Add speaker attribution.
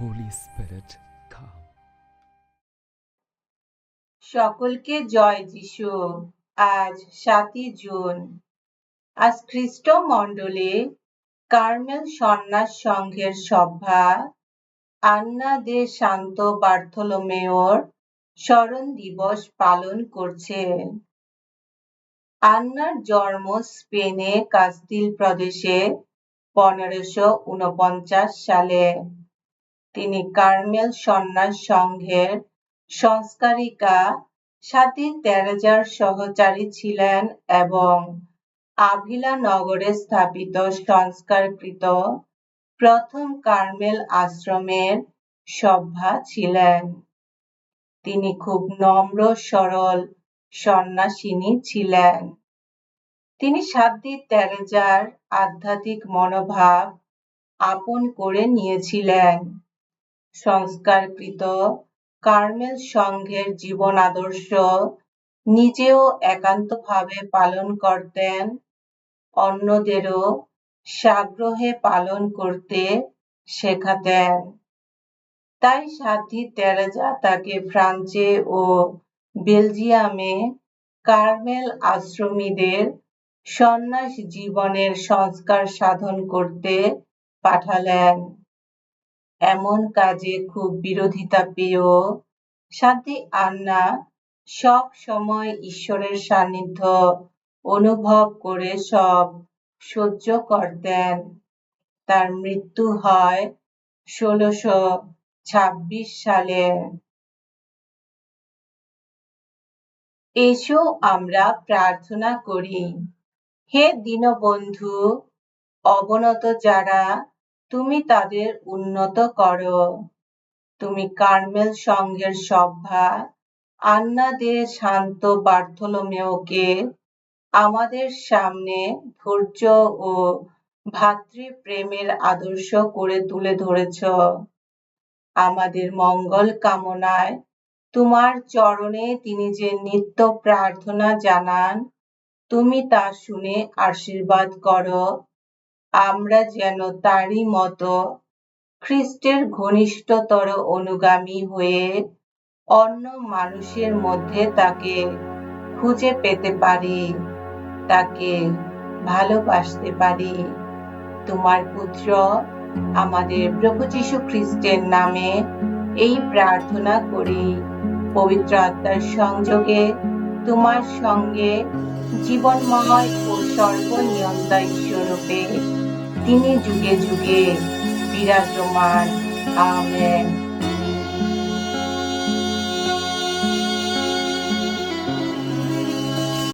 Speaker 1: Holy Spirit, come.
Speaker 2: সকলকে জয় যিশু। আজ সাতই জুন। আজ খ্রিস্ট মণ্ডলে কার্মেল সন্ন্যাস সংঘের সভা। আন্না দে শান্ত বার্থলোমেওর স্মরণ দিবস পালন করছে। আন্নার জন্ম স্পেনে কাস্তিল প্রদেশে পনেরোশো সালে। তিনি কার্মেল সন্ন্যাস সংঘের সংস্কারিকা সাথী তেরেজার সহচারী ছিলেন এবং আভিলা নগরে স্থাপিত সংস্কারকৃত প্রথম কার্মেল আশ্রমের সভ্যা ছিলেন। তিনি খুব নম্র, সরল সন্ন্যাসিনী ছিলেন। তিনি সাধ্বী তেরেজার আধ্যাত্মিক মনোভাব আপন করে নিয়েছিলেন। সংস্কারকৃত কার্মেল সংঘের জীবন আদর্শ নিজেও একান্তভাবে পালন করতেন। অন্যদেরও সাগ্রহে পালন করতে শেখাতেন। তাই সাধ্বী তেরেজা তাকে ফ্রান্সে ও বেলজিয়ামে কার্মেল আশ্রমীদের সন্ন্যাস জীবনের সংস্কার সাধন করতে পাঠালেন। এমন কাজে খুব বিরোধিতা পেয়েও সাথী আন্না সব সময় ঈশ্বরের সান্নিধ্য অনুভব করে সব সহ্য করতেন। তার মৃত্যু হয় ষোলশো ছাব্বিশ সালে। এসো আমরা প্রার্থনা করি। হে দীনবন্ধু, অবনত যারা তুমি তাদের উন্নত করো। তুমি কার্মেল সংঘের সভা আন্না দে শান্ত বার্থলোমেওকে আমাদের সামনে ধৈর্য ও ভাতৃপ্রেমের আদর্শ করে তুলে ধরেছ। আমাদের মঙ্গল কামনায় তোমার চরণে তিনি যে নিত্য প্রার্থনা জানান, তুমি তা শুনে আশীর্বাদ করো। আমরা যেন তারই মতো খ্রিস্টের ঘনিষ্ঠতর অনুগামী হয়ে অন্য মানুষের মধ্যে তাকে খুঁজে পেতে পারি, তাকে ভালোবাসতে পারি। তোমার পুত্র আমাদের প্রভু যীশু খ্রিস্টের নামে এই প্রার্থনা করি। পবিত্র আত্মার সংযোগে তোমার সঙ্গে জীবনময় ও সর্বনিয়ন্তা ঈশ্বরূপে তিনি যুগে যুগে বিরাজমান। আমেন।